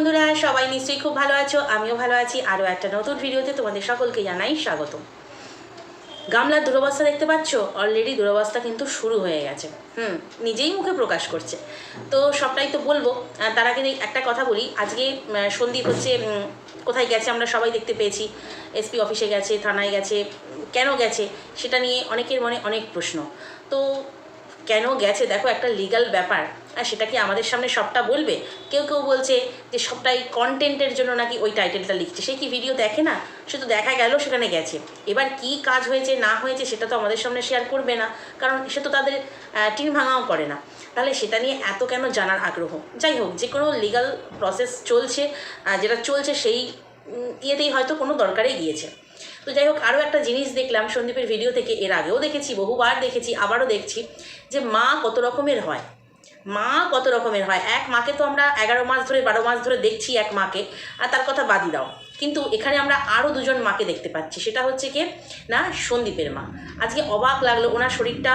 বন্ধুরা, সবাই নিশ্চয়ই খুব ভালো আছো, আমিও ভালো আছি। আরও একটা নতুন ভিডিওতে তোমাদের সকলকে জানাই স্বাগত গামলার দুরবস্থা দেখতে পাচ্ছ? অলরেডি দুরবস্থা কিন্তু শুরু হয়ে গেছে। হুম, নিজেই মুখে প্রকাশ করছে। তো সবটাই তো বলব তার আগে একটা কথা বলি, আজকে সন্দীপ হচ্ছে কোথায় গেছে আমরা সবাই দেখতে পেয়েছি। এসপি অফিসে গেছে, থানায় গেছে, কেন গেছে, সেটা নিয়ে অনেকের মনে অনেক প্রশ্ন। তো কেন গেছে? দেখো, একটা লিগ্যাল ব্যাপার। আর সেটা কি আমাদের সামনে সবটা বলবে? কেউ কেউ বলছে যে সবটাই কন্টেন্টের জন্য নাকি ওই টাইটেলটা লিখছে। সে কি ভিডিও দেখে না? সে তো দেখা গেল, সেখানে গেছে। এবার কি কাজ হয়েছে, না হয়েছে, সেটা তো আমাদের সামনে শেয়ার করবে না। কারণ সে তো তাদের টিম ভাঙাও করে না। তাহলে সেটা নিয়ে এত কেন জানার আগ্রহ? যাই হোক, যে কোনো লিগাল প্রসেস চলছে যেটা চলছে সেই ইয়েতেই হয়তো কোনো দরকারে গিয়েছে। তো যাই হোক, আরও একটা জিনিস দেখলাম সন্দীপের ভিডিও থেকে। এর আগেও দেখেছি, বহুবার দেখেছি, আবারও দেখছি যে মা কত রকমের হয়। মা কত রকমের হয়? এক মাকে তো আমরা এগারো মাস ধরে, বারো মাস ধরে দেখছি এক মাকে। আর তার কথা বাদই দাও। কিন্তু এখানে আমরা আরও দুজন মাকে দেখতে পাচ্ছি। সেটা হচ্ছে কি? না, সন্দীপের মা। আজকে অবাক লাগল, ওনার শরীরটা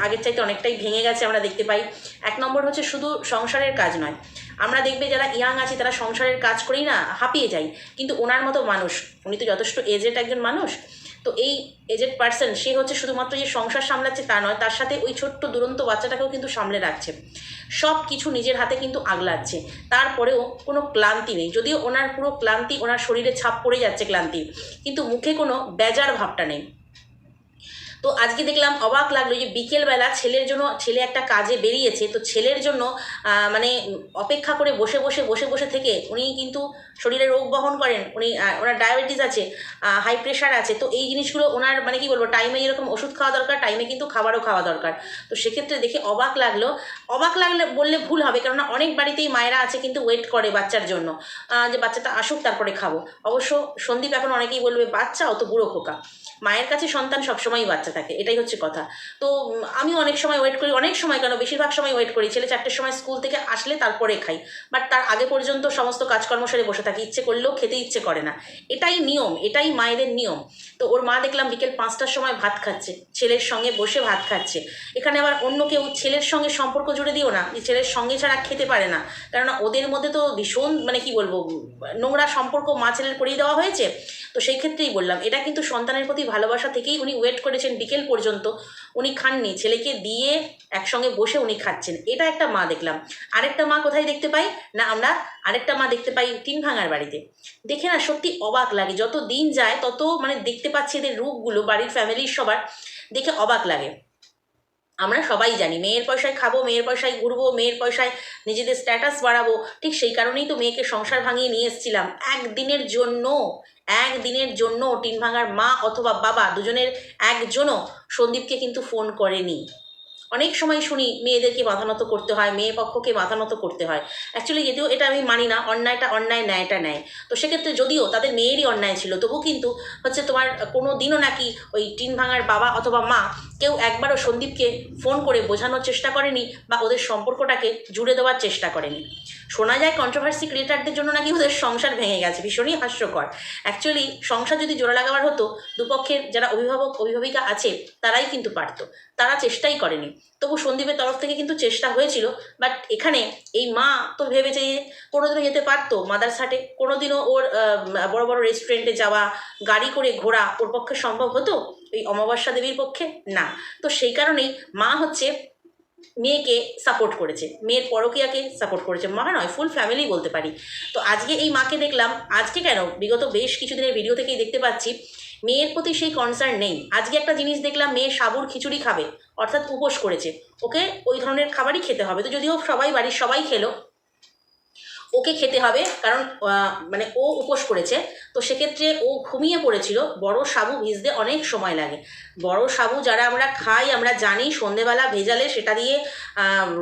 আগের চাইতে অনেকটাই ভেঙে গেছে আমরা দেখতে পাই। এক নম্বর হচ্ছে শুধু সংসারের কাজ নয়। আমরা দেখবে যারা ইয়াং আছি, তারা সংসারের কাজ করেই না, হাঁপিয়ে যাই। কিন্তু ওনার মতো মানুষ, উনি তো যথেষ্ট এজেড একজন মানুষ তো এই এজেড পার্সন সে হচ্ছে শুধুমাত্র যে সংসার সামলাচ্ছে তা নয়, তার সাথে ওই ছোট্ট দুরন্ত বাচ্চাটাকেও কিন্তু সামলে রাখছে। সব কিছু নিজের হাতে কিন্তু আগলাচ্ছে। তারপরেও কোনো ক্লান্তি নেই। যদিও ওনার পুরো ক্লান্তি, ওনার শরীরে ছাপ পড়ে যাচ্ছে ক্লান্তি, কিন্তু মুখে কোনো বেজার ভাবটা নেই। তো আজকে দেখলাম অবাক লাগল যে বিকেলবেলা ছেলের জন্য ছেলে একটা কাজে বেরিয়েছে, তো ছেলের জন্য মানে অপেক্ষা করে বসে বসে বসে বসে থেকে উনি কিন্তু শরীরে রোগ বহন করেন, উনি ওনার ডায়াবেটিস আছে হাই প্রেশার আছে, তো এই জিনিসগুলো ওনার মানে কি বলব টাইমে এরকম ওষুধ খাওয়া দরকার টাইমে কিন্তু খাবারও খাওয়া দরকার। তো সেক্ষেত্রে দেখে অবাক লাগল, অবাক লাগলে, বললে ভুল হবে, কেননা অনেক বাড়িতেই মায়েরা আছে কিন্তু ওয়েট করে বাচ্চার জন্য যে বাচ্চাটা আসুক তারপরে খাব। অবশ্য সন্দীপ এখন অনেকেই বলবে বাচ্চা অত বুড়ো খোকা। মায়ের কাছে সন্তান সবসময়ই বাচ্চা। থাকে, এটাই হচ্ছে কথা। তো আমি অনেক সময় ওয়েট করি, অনেক সময় কেন, বেশিরভাগ সময় ওয়েট করি, ছেলে চারটের সময় স্কুল থেকে আসলে তারপরে খাই। বাট তার আগে পর্যন্ত সমস্ত কাজকর্ম সেরে বসে থাকি, ইচ্ছে করলেও খেতে ইচ্ছে করে না। এটাই নিয়ম, এটাই মায়েদের নিয়ম। তো ওর মা দেখলাম বিকেল পাঁচটার সময় ভাত খাচ্ছে, ছেলের সঙ্গে বসে ভাত খাচ্ছে। এখানে আবার অন্য কেউ ছেলের সঙ্গে সম্পর্ক জুড়ে দিও না, যে ছেলের সঙ্গে ছাড়া খেতে পারে না। কেননা ওদের মধ্যে তো ভীষণ মানে কি বলব, নোংরা সম্পর্ক মা ছেলের করিয়ে দেওয়া হয়েছে। তো সেই ক্ষেত্রেই বললাম, এটা কিন্তু সন্তানের প্রতি ভালোবাসা থেকেই উনি ওয়েট করেছেন বিকেল পর্যন্ত উনি খাননি। ছেলেকে দিয়ে একসঙ্গে বসে উনি খাচ্ছেন। এটা একটা মা দেখলাম। আরেকটা মা কোথায় দেখতে পাই? না, আমরা আরেকটা মা দেখতে পাই টিন ভাঙার বাড়িতে। দেখে না সত্যি অবাক লাগে। যত দিন যায়, তত মানে দেখতে পাচ্ছি এদের রূপগুলো, বাড়ির ফ্যামিলির সবার, দেখে অবাক লাগে। আমরা সবাই জানি, মেয়ের পয়সায় খাব, মেয়ের পয়সায় ঘুরবো, মেয়ের পয়সায় নিজেদের স্ট্যাটাস বাড়াবো। ঠিক সেই কারণেই তো মেয়েকে সংসার ভাঙিয়ে নিয়ে এসেছিলাম। একদিনের জন্য একদিনের জন্য টিন ভাঙার মা অথবা বাবা দুজনের একজনও সন্দীপকে কিন্তু ফোন করেনি। অনেক সময় শুনি মেয়েদেরকে মাথানত করতে হয়, মেয়ে পক্ষকে মাথানত করতে হয়। অ্যাকচুয়ালি যদিও এটা আমি মানি না, অন্যায়টা অন্যায়, ন্যায়টা ন্যায়। তো সেক্ষেত্রে যদিও তাদের মেয়েরই অন্যায় ছিল তবু কিন্তু হচ্ছে তোমার কোনো দিনও নাকি ওই টিন ভাঙার বাবা অথবা মা কেউ একবারও সন্দীপকে ফোন করে বোঝানোর চেষ্টা করেনি বা ওদের সম্পর্কটাকে জুড়ে দেওয়ার চেষ্টা করেনি। শোনা যায় কন্ট্রোভার্সি ক্রিয়েটারদের জন্য নাকি ওদের সংসার ভেঙে গেছে, ভীষণই হাস্যকর। অ্যাকচুয়ালি সংসার যদি জোড়া লাগাবার হতো, দুপক্ষের যারা অভিভাবক, অভিভাবিকা আছে, তারাই কিন্তু পারতো। তারা চেষ্টাই করেনি। তবু সন্দীপের তরফ থেকে কিন্তু চেষ্টা হয়েছিল বাট এখানে এই মা তো ভেবেছে যে কোনোদিনও যেতে পারতো মাদারসাটে কোনোদিনও ওর বড় বড় রেস্টুরেন্টে যাওয়া, গাড়ি করে ঘোরা ওর পক্ষে সম্ভব হতো? এই অমাবস্যা দেবীর পক্ষে না। তো সেই কারণেই মা হচ্ছে মেয়েকে সাপোর্ট করেছে। মেয়ের পরকিয়াকে সাপোর্ট করেছে। মা নয় ফুল ফ্যামিলি বলতে পারি। তো আজকে এই মাকে দেখলাম, আজকে কেন? বিগত বেশ কিছুদিনের ভিডিও থেকেই দেখতে পাচ্ছি, মেয়ের প্রতি সেই কনসার্ন নেই। আজকে একটা জিনিস দেখলাম, মেয়ে সাবুর খিচুড়ি খাবে। অর্থাৎ উপোস করেছে। ওকে ওই ধরনের খাবারই খেতে হবে। তো যদিও সবাই বাড়ির সবাই খেলো, ওকে খেতে হবে কারণ মানে ও উপোস করেছে। তো সেক্ষেত্রে ও ঘুমিয়ে পড়েছিল। বড় সাবু ভিজতে অনেক সময় লাগে। বড় সাবু যারা আমরা খাই, আমরা জানি সন্ধেবেলা ভেজালে সেটা দিয়ে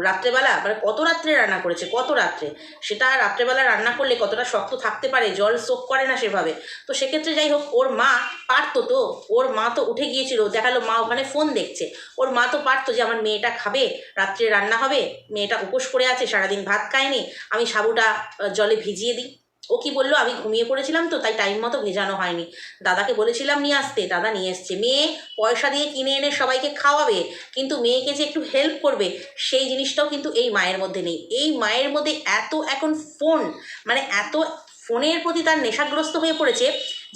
রাত্রেবেলা মানে কত রাত্রে রান্না করেছে, কত রাত্রে? সেটা রাত্রেবেলা রান্না করলে কতটা শক্ত থাকতে পারে, জল সোক করে না সেভাবে? তো সেক্ষেত্রে যাই হোক, ওর মা পারতো তো, ওর মা তো উঠে গিয়েছিল, দেখাল মা ওখানে ফোন দেখছে। ওর মা তো পারতো যে আমার মেয়েটা খাবে, রাত্রে রান্না হবে, মেয়েটা উপোস করে আছে, সারাদিন ভাত খায়নি, আমি সাবুটা জলে ভিজিয়ে দিই। ও কি বলল? আমি ঘুমিয়ে পড়েছিলাম তো, তাই টাইম মতো ভেজানো হয়নি। দাদাকে বলেছিলাম নিয়ে আসতে, দাদা নিয়ে এসছে। মেয়ে পয়সা দিয়ে কিনে এনে সবাইকে খাওয়াবে, কিন্তু মেয়েকে যে একটু হেল্প করবে, সেই জিনিসটাও কিন্তু এই মায়ের মধ্যে নেই। এই মায়ের মধ্যে এত এখন ফোন মানে এত ফোনের প্রতি তার নেশাগ্রস্ত হয়ে পড়েছে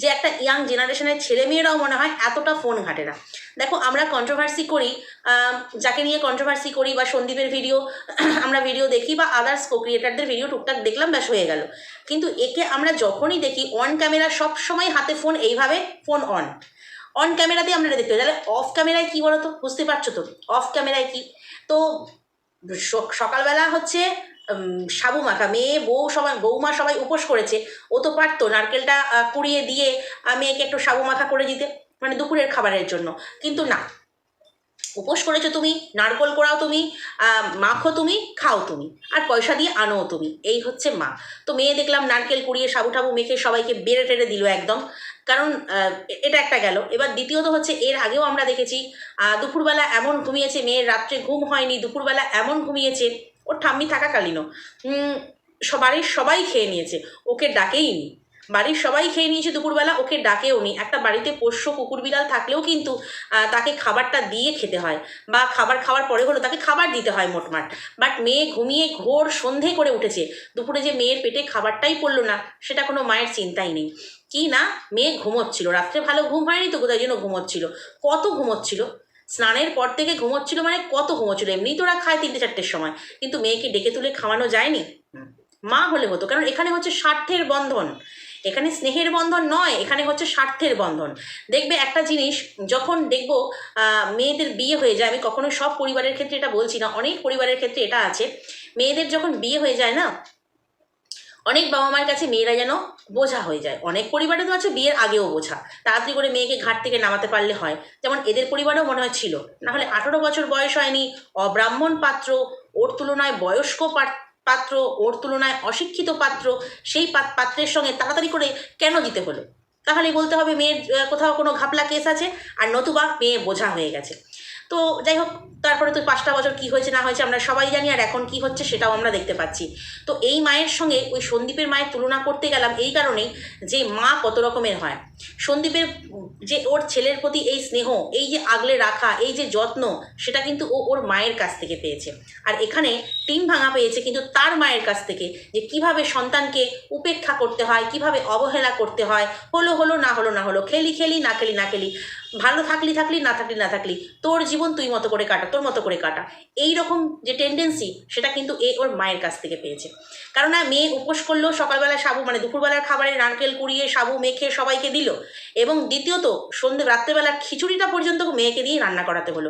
যে একটা ইয়াং জেনারেশনের ছেলেমেয়েরাও মনে হয় এতটা ফোন ঘাটে না। দেখো, আমরা কন্ট্রোভার্সি করি যাকে নিয়ে কন্ট্রোভার্সি করি বা সন্দীপের ভিডিও আমরা ভিডিও দেখি বা আদার্স কো ক্রিয়েটারদের ভিডিও টুকটাক দেখলাম, ব্যাস হয়ে গেল। কিন্তু একে আমরা যখনই দেখি অন ক্যামেরা সব সময় হাতে ফোন এইভাবে ফোন অন অন ক্যামেরাতে আমরা দেখতে পাই। তাহলে অফ ক্যামেরায় কী বলো তো বুঝতে পারছ তো? অফ ক্যামেরায় কি? তো সকালবেলা হচ্ছে সাবু মাখা, মেয়ে, বউ সবাই বৌমা সবাই উপোস করেছে। ও তো পারতো নারকেলটা কুড়িয়ে দিয়ে মেয়েকে একটু সাবু মাখা করে দিতে মানে দুপুরের খাবারের জন্য। কিন্তু না। উপোস করেছ তুমি, নারকোল করাও তুমি মাখো তুমি, খাও তুমি, আর পয়সা দিয়ে আনো তুমি। এই হচ্ছে মা। তো মেয়ে দেখলাম নারকেল কুড়িয়ে, সাবু টাবু মেখে সবাইকে বেড়ে টেড়ে দিল একদম। কারণ এটা একটা গেল। এবার দ্বিতীয়ত হচ্ছে, এর আগেও আমরা দেখেছি দুপুরবেলা এমন ঘুমিয়েছে, মেয়ের রাত্রে ঘুম হয়নি, দুপুরবেলা এমন ঘুমিয়েছে ওর ঠাম্মি থাকাকালীনও। বাড়ির সবাই খেয়ে নিয়েছে, ওকে ডাকেইনি বাড়ির সবাই খেয়ে নিয়েছে দুপুরবেলা, ওকে ডাকেও নি। একটা বাড়িতে পোষ্য কুকুর বিড়াল থাকলেও কিন্তু তাকে খাবারটা দিয়ে খেতে হয় বা খাবার খাওয়ার পরে হলো তাকে খাবার দিতে হয় মোটমাট। বাট মেয়ে ঘুমিয়ে ঘোর সন্ধে করে উঠেছে। দুপুরে যে মেয়ের পেটে খাবারটাই পড়ল না, সেটা কোনো মায়ের চিন্তাই নেই। কি না, মেয়ে ঘুমোচ্ছিল। রাত্রে ভালো ঘুম হয়নি তো, কোথায় জন্য ঘুমোচ্ছিল। কত ঘুমোচ্ছিল? স্নানের পর থেকে ঘুমোচ্ছিল মানে কত ঘুমোচ্ছিল? এমনিই তো ওরা খায় তিনটে চারটের সময়। কিন্তু মেয়েকে ডেকে তুলে খাওয়ানো যায়নি? মা হলে হতো। কারণ এখানে হচ্ছে স্বার্থের বন্ধন। এখানে স্নেহের বন্ধন নয় এখানে হচ্ছে স্বার্থের বন্ধন। দেখবে একটা জিনিস যখন দেখব মেয়েদের বিয়ে হয়ে যায় আমি কখনো সব পরিবারের ক্ষেত্রে এটা বলছি না অনেক পরিবারের ক্ষেত্রে এটা আছে। মেয়েদের যখন বিয়ে হয়ে যায় না অনেক বাবা মায়ের কাছে মেয়েরা যেন বোঝা হয়ে যায়। অনেক পরিবারে তো আছে বিয়ের আগেও বোঝা। তাড়াতাড়ি করে মেয়েকে ঘাট থেকে নামাতে পারলে হয়। যেমন এদের পরিবারেও মনে হয় ছিল। নাহলে আঠারো বছর বয়স হয়নি, অব্রাহ্মণ পাত্র, ওর তুলনায় বয়স্ক পাত- পাত্র, ওর তুলনায় অশিক্ষিত পাত্র, সেই পাত্রের সঙ্গে তাড়াতাড়ি করে কেন দিতে হলো? তাহলে বলতে হবে মেয়ের কোথাও কোনো ঘাপলা কেস আছে, আর নতুবা মেয়ে বোঝা হয়ে গেছে। তো যাই হোক, তারপরে তো পাঁচটা বছর কি হয়েছে না হয়েছে আমরা সবাই জানি, আর এখন কি হচ্ছে সেটাও আমরা দেখতে পাচ্ছি। তো এই মায়ের সঙ্গে ওই সন্দীপের মায়ের তুলনা করতে গেলাম এই কারণেই যে মা কত রকমের হয়। সন্দীপের যে ওর ছেলের প্রতি এই স্নেহ, এই যে আগলে রাখা, এই যে যত্ন, সেটা কিন্তু ও ওর মায়ের কাছ থেকে পেয়েছে। আর এখানে টিম ভাঙা পেয়েছে কিন্তু তার মায়ের কাছ থেকে যে কীভাবে সন্তানকে উপেক্ষা করতে হয়, কীভাবে অবহেলা করতে হয়, হলো হলো না হলো না হলো, খেলি খেলি না খেলি না খেলি ভালো থাকলি থাকলি, না থাকলি না থাকলি, তোর জীবন তুই মতো করে কাটা, তোর মতো করে কাটা। এই রকম যে টেন্ডেন্সি সেটা কিন্তু এ ওর মায়ের কাছ থেকে পেয়েছে। কারণ মেয়ে উপোস করল, সকালবেলা সাবু মানে দুপুরবেলার খাবারে নারকেল কুড়িয়ে সাবু মেখে সবাইকে দিল এবং দ্বিতীয়ত সন্ধ্যে রাত্রেবেলা খিচুড়িটা পর্যন্ত মেয়েকে দিয়ে রান্না করাতে হলো।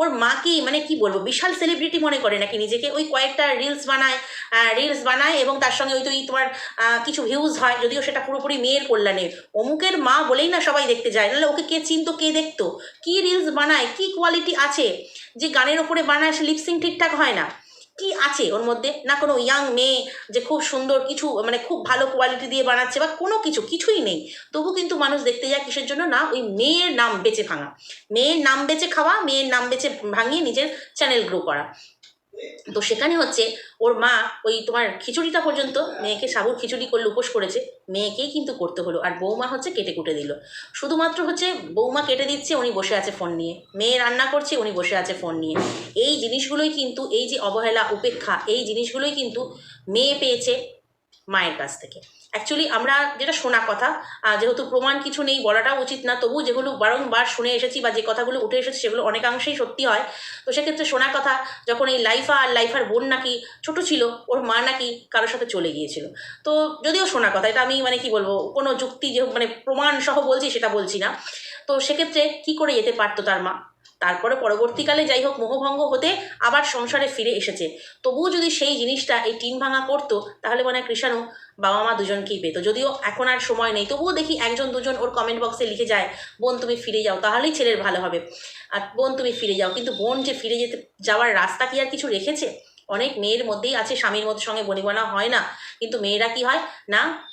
ওর মা কি মানে কি বলব, বিশাল সেলিব্রিটি মনে করে নাকি নিজেকে। ওই কয়েকটা রিলস বানায় রিলস বানায় এবং তার সঙ্গে ওই তো এই তোমার কিছু ভিউজ হয়, যদিও সেটা পুরোপুরি মেয়ের কল্যাণে। অমুকের মা বলেই না সবাই দেখতে যায়, নাহলে ওকে কে চিনতো, কে দেখতো? কি রিলস বানায়, কি কোয়ালিটি আছে? যে গানের ওপরে বানায় সে লিপসিং ঠিকঠাক হয় না। কি আছে ওর মধ্যে? না কোনো ইয়াং মেয়ে যে খুব সুন্দর কিছু মানে খুব ভালো কোয়ালিটি দিয়ে বানাচ্ছে বা কোনো কিছু, কিছুই নেই। তবু কিন্তু মানুষ দেখতে যায় কিসের জন্য? না, ওই মেয়ের নাম বেঁচে ভাঙা। মেয়ের নাম বেঁচে খাওয়া, মেয়ের নাম বেঁচে ভাঙিয়ে নিজের চ্যানেল গ্রো করা। তো সেখানে হচ্ছে ওর মা ওই তোমার খিচুড়িটা পর্যন্ত মেয়েকে সাবুর খিচুড়ি করলে উপোস করেছে, মেয়েকেই কিন্তু করতে হলো। আর বৌমা হচ্ছে কেটে কুটে দিল। শুধুমাত্র হচ্ছে বৌমা কেটে দিচ্ছে, উনি বসে আছে ফোন নিয়ে। মেয়ে রান্না করছে, উনি বসে আছে ফোন নিয়ে। এই জিনিসগুলোই কিন্তু, এই যে অবহেলা, উপেক্ষা, এই জিনিসগুলোই কিন্তু মেয়ে পেয়েছে। মায়ের কাছ থেকে। অ্যাকচুয়ালি আমরা যেটা শোনা কথা যেহেতু প্রমাণ কিছু নেই, বলাটাও উচিত না তবু যেগুলো বারংবার শুনে এসেছি বা যে কথাগুলো উঠে এসেছে সেগুলো অনেকাংশেই সত্যি হয়। তো সেক্ষেত্রে শোনা কথা, যখন এই লাইফা আর লাইফার বোন নাকি ছোট ছিল, ওর মা নাকি কারোর সাথে চলে গিয়েছিল। তো যদিও শোনা কথা, এটা আমি মানে কি বলব, কোনো যুক্তি যে মানে প্রমাণ সহ বলছি সেটা বলছি না। তো সেক্ষেত্রে কি করে যেতে পারতো তার মা? তারপরে পরবর্তীকালে যাই হোক মোহভঙ্গ হতে আবার সংসারে ফিরে এসেছে। তবুও যদি সেই জিনিসটা এই টিন ভাঙা করতো, তাহলে মানে কৃষাণু বাবা মা দুজনকেই পেতো। যদিও এখন আর সময় নেই, তবুও দেখি একজন দুজন ওর কমেন্ট বক্সে লিখে যায়, বোন, তুমি ফিরে যাও। তাহলেই ছেলের ভালো হবে। আর বোন, তুমি ফিরে যাও। কিন্তু বোন যে ফিরে যেতে, যাওয়ার রাস্তা কি আর কিছু রেখেছে? অনেক মেয়ের মধ্যেই আছে স্বামীর মধ্যে সঙ্গে বনিবনা হয় না, কিন্তু মেয়েরা কি হয়? না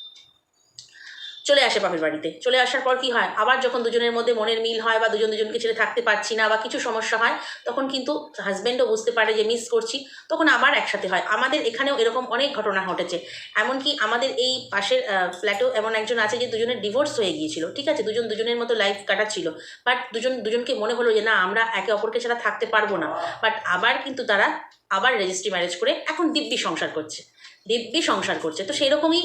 চলে আসে বাপের বাড়িতে। চলে আসার পর কি হয়? আবার যখন দুজনের মধ্যে মনের মিল হয় বা দুজন দুজনকে ছেড়ে থাকতে পারছি না বা কিছু সমস্যা হয়, তখন কিন্তু হাজব্যান্ডও বুঝতে পারে যে মিস করছি, তখন আবার একসাথে হয়। আমাদের এখানেও এরকম অনেক ঘটনা ঘটেছে। এমনকি আমাদের এই পাশের ফ্ল্যাটেও এমন একজন আছে যে দুজনের ডিভোর্স হয়ে গিয়েছিল। ঠিক আছে? দুজন দুজনের মতো লাইফ কাটাচ্ছিল। বাট দুজন দুজনকে মনে হলো যে না, আমরা একে অপরকে ছাড়া থাকতে পারব না। বাট আবার কিন্তু তারা আবার রেজিস্ট্রি ম্যারেজ করে এখন দিব্যি সংসার করছে। দিব্যি সংসার করছে। তো সেরকমই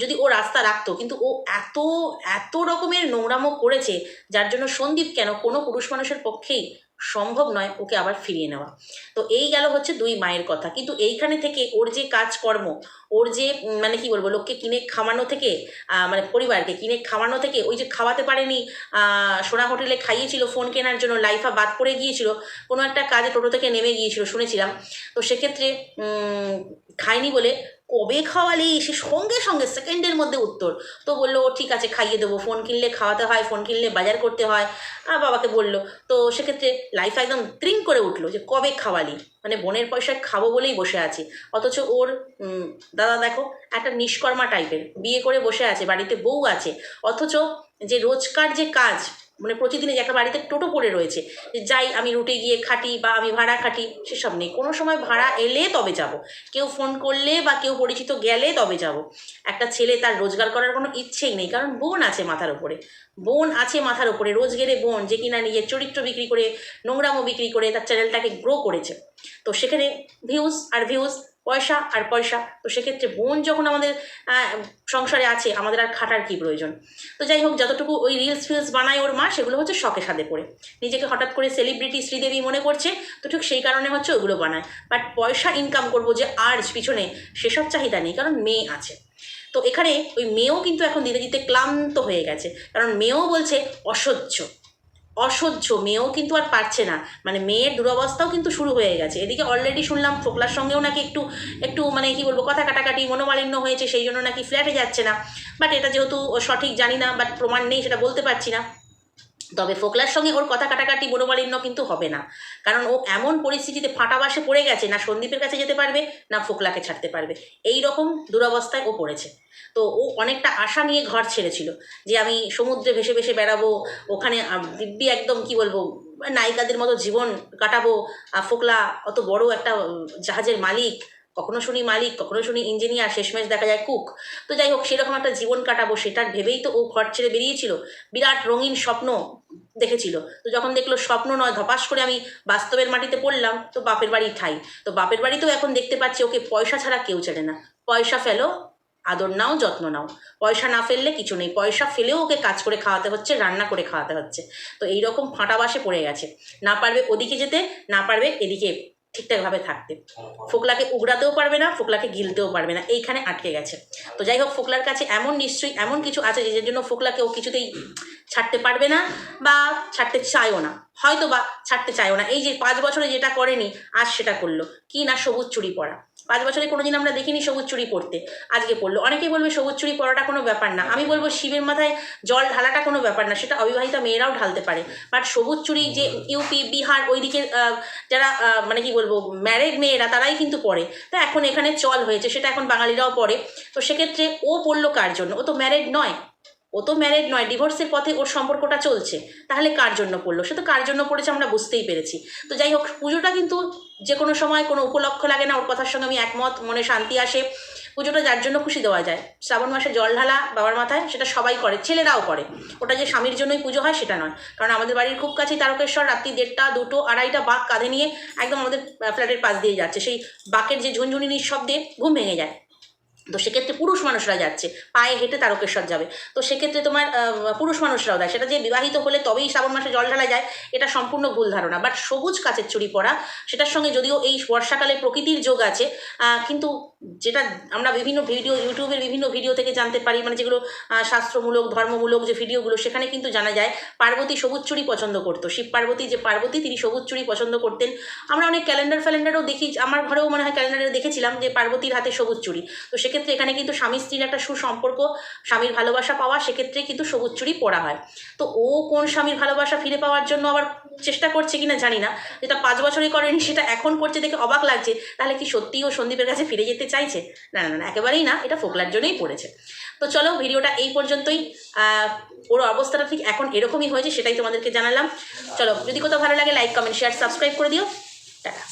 যদি ও রাস্তা রাখতো, কিন্তু ও এত এত রকমের নোংরামো করেছে, যার জন্য সন্দীপ কেন কোনো পুরুষ মানুষের পক্ষেই সম্ভব নয় ওকে আবার ফিরিয়ে নেওয়া। তো এই গেল হচ্ছে দুই মায়ের কথা। কিন্তু এইখানে থেকে ওর যে কাজকর্ম, ওর যে মানে কি বলব, লোককে কিনে খাওয়ানো থেকে মানে পরিবারকে কিনে খাওয়ানো থেকে, ওই যে খাওয়াতে পারেনি সোনা হোটেলে খাইয়েছিল, ফোন কেনার জন্য লাইফা বাদ পড়ে গিয়েছিল, কোনো একটা কাজে টোটো থেকে নেমে গিয়েছিল, শুনেছিলাম। তো সেক্ষেত্রে খায়নি বলে কবে খাওয়ালি? সে সঙ্গে সঙ্গে সেকেন্ডের মধ্যে উত্তর। তো বলল, ঠিক আছে, খাইয়ে দেবো। ফোন কিনলে খাওয়াতে হয় ফোন কিনলে বাজার করতে হয়। আর বাবাকে বলল, তো সেক্ষেত্রে লাইফ একদম ত্রিং করে উঠল যে কবে খাওয়ালি? মানে বোনের পয়সায় খাব বলেই বসে আছি। অথচ ওর দাদা দেখো, একটা নিষ্কর্মা টাইপের বিয়ে করে বসে আছে, বাড়িতে বউ আছে। অথচ যে রোজকার যে কাজ মানে প্রতিদিনে একটা বাড়িতে টোটো পড়ে রয়েছে, যে যাই আমি রুটে গিয়ে খাটি বা আমি ভাড়া খাটি, সেসব নেই। কোনো সময় ভাড়া এলে তবে যাব। কেউ ফোন করলে বা কেউ পরিচিত গেলে তবে যাব। একটা ছেলে তার রোজগার করার কোনো ইচ্ছেই নেই, কারণ বোন আছে মাথার উপরে। বোন আছে মাথার উপরে, রোজগেরে বোন যে কিনা নিজের চরিত্র বিক্রি করে, নোংরামো বিক্রি করে, তার চ্যানেলটাকে গ্রো করেছে। তো সেখানে ভিউজ আর ভিউজ পয়সা আর পয়সা। তো সেক্ষেত্রে বোন যখন আমাদের সংসারে আছে, আমাদের আর খাটার কী প্রয়োজন? তো যাই হোক, যতটুকু ওই রিলস ফিলস বানায় ওর মা, সেগুলো হচ্ছে শখে সাদে পড়ে। নিজেকে হঠাৎ করে সেলিব্রিটি শ্রীদেবী মনে করছে, তো ঠিক সেই কারণে হচ্ছে ওগুলো বানায়। বাট পয়সা ইনকাম করব যে আর্জ পিছনে সেসব চাহিদা নেই, কারণ মেয়ে আছে। তো এখানে ওই মেয়েও কিন্তু এখন দিতে দিতে ক্লান্ত হয়ে গেছে। কারণ মেয়েও বলছে, অসহ্য। অসহ্য, মেয়েও কিন্তু আর পারছে না। মানে মেয়ের দুরবস্থাও কিন্তু শুরু হয়ে গেছে। এদিকে অলরেডি শুনলাম ফোকলার সঙ্গেও নাকি একটু একটু মানে কি বলব, কথা কাটাকাটি, মনোমালিন্য হয়েছে, সেই জন্য নাকি ফ্ল্যাটে যাচ্ছে না। বাট এটা যেহেতু সঠিক জানি না বাট প্রমাণ নেই, সেটা বলতে পারছি না। তবে ফোকলার সঙ্গে ওর কথা কাটাকাটি মনোমালিন্য কিন্তু হবে না। কারণ ও এমন পরিস্থিতিতে ফাঁটাবাসে পড়ে গেছে, না সন্দীপের কাছে যেতে পারবে, না ফোকলাকে ছাড়তে পারবে। এই রকম দুরবস্থায় ও পড়েছে। তো ও অনেকটা আশা নিয়ে ঘর ছেড়েছিল যে আমি সমুদ্রে ভেসে ভেসে বেড়াবো, ওখানে দিব্যি একদম কি বলব, নায়িকাদের মতো জীবন কাটাবো ফোকলা অত বড় একটা জাহাজের মালিক কখনো শুনি মালিক, কখনো শুনি ইঞ্জিনিয়ার শেষমেশ দেখা যায় কুক তো যাই হোক, সেরকম একটা জীবন কাটাবো, সেটার ভেবেই তো ও ঘর ছেড়ে বেরিয়েছিল। বিরাট রঙিন স্বপ্ন দেখেছিল। তো যখন দেখল স্বপ্ন নয়, ধপাস করে আমি বাস্তবের মাটিতে পড়লাম, তো বাপের বাড়ি ঠাই। তো বাপের বাড়িতেও এখন দেখতে পাচ্ছি ওকে পয়সা ছাড়া কেউ ছেড়ে না। পয়সা ফেলো, আদর নাও, যত্ন নাও। পয়সা না ফেললে কিছু নেই। পয়সা ফেলেও ওকে কাজ করে খাওয়াতে হচ্ছে, রান্না করে খাওয়াতে হচ্ছে। তো এই রকম ফাঁটাবাসে পড়ে গেছে। না পারবে ওদিকে যেতে, না পারবে এদিকে ঠিকঠাকভাবে থাকতে। ফোকলাকে উগড়াতেও পারবে না ফোকলাকে গিলতেও পারবে না এইখানে আটকে গেছে। তো যাই হোক ফোকলার কাছে এমন নিশ্চয়ই এমন কিছু আছে যে- জন্য ফোকলাকে ও কিছুতেই ছাড়তে পারবে না বা ছাড়তে চায়ও না। হয়তো বা ছাড়তে চায়ও না। এই যে পাঁচ বছরে যেটা করেনি আজ সেটা করল। কি না সবুজ চুরি পরা। পাঁচ বছরে কোনোদিন আমরা দেখিনি সবুজ চুরি পরতে, আজকে পড়ল অনেকেই বলবে সবুজ চুরি পরাটা কোনো ব্যাপার না। আমি বলব শিবের মাথায় জল ঢালাটা কোনো ব্যাপার না, সেটা অবিবাহিতা মেয়েরাও ঢালতে পারে। বাট সবুজ চুরি যে ইউপি, বিহার ওই দিকের যারা মানে কি বলব ম্যারেড মেয়েরা, তারাই কিন্তু পড়ে তা এখন এখানে চল হয়েছে, সেটা এখন বাঙালিরাও পড়ে তো সেক্ষেত্রে ও পড়ল কার জন্য? ও তো ম্যারেড নয়। ও তো ম্যারেড নয় ডিভোর্সের পথে ওর সম্পর্কটা চলছে। তাহলে কার জন্য পড়ল? সে তো কার জন্য পড়েছে আমরা বুঝতেই পেরেছি। তো যাই হোক, পুজোটা কিন্তু যে কোনো সময় কোনো উপলক্ষ লাগে না, ওর কথার সঙ্গে আমি একমত, মনে শান্তি আসে। পুজোটা যার জন্য খুশি দেওয়া যায়। শ্রাবণ মাসে জল ঢালা বাবার মাথায়, সেটা সবাই করে, ছেলেরাও করে। ওটা যে স্বামীর জন্যই পুজো হয়, সেটা নয়। কারণ আমাদের বাড়ির খুব কাছেই তারকেশ্বর, রাত্রি দেড়টা, দুটো, আড়াইটা বাঘ কাঁধে নিয়ে একদম আমাদের ফ্ল্যাটের পাশ দিয়ে যাচ্ছে। সেই বাঘের যে ঝুনঝুনির শব্দে ঘুম ভেঙে যায়। তো সেক্ষেত্রে পুরুষ মানুষরা যাচ্ছে, পায়ে হেঁটে তারকেশ্বর যাবে। তো সেক্ষেত্রে তোমার পুরুষ মানুষরাও দেয় সেটা যে বিবাহিত হলে তবেই শ্রাবণ মাসে জল ঢালা যায়, এটা সম্পূর্ণ ভুল ধারণা। বাট সবুজ কাচের চুরি পরা, সেটার সঙ্গে যদিও এই বর্ষাকালে প্রকৃতির যোগ আছে কিন্তু যেটা আমরা বিভিন্ন ভিডিও, ইউটিউবের বিভিন্ন ভিডিও থেকে জানতে পারি মানে যেগুলো শাস্ত্রমূলক, ধর্মমূলক যে ভিডিওগুলো, সেখানে কিন্তু জানা যায়, পার্বতী সবুজ চুরি পছন্দ করতো। শিব পার্বতী, যে পার্বতী, তিনি সবুজ চুরি পছন্দ করতেন। আমরা অনেক ক্যালেন্ডার ফ্যালেন্ডারও দেখি, আমার ঘরেও মনে হয় ক্যালেন্ডারে দেখেছিলাম যে পার্বতীর হাতে সবুজ চুরি তো সেক্ষেত্রে সেক্ষেত্রে এখানে কিন্তু স্বামী স্ত্রীর একটা সুসম্পর্ক, স্বামীর ভালোবাসা পাওয়া, সেক্ষেত্রে কিন্তু সবুজ চুরি পড়া হয়। তো ও কোন স্বামীর ভালোবাসা ফিরে পাওয়ার জন্য আবার চেষ্টা করছে কিনা জানি না। যেটা পাঁচ বছরই করেনি, সেটা এখন করছে দেখে অবাক লাগছে। তাহলে কি সত্যিই ও সন্দীপের কাছে ফিরে যেতে চাইছে? না না না, একেবারেই না, এটা ফোকলার জন্যই পড়েছে। তো চলো ভিডিওটা এই পর্যন্তই। ওর অবস্থাটা ঠিক এখন এরকমই হয়েছে, সেটাই তোমাদেরকে জানালাম। চলো, যদি কোথাও ভালো লাগে লাইক কমেন্ট শেয়ার সাবস্ক্রাইব করে দিও। টাটা।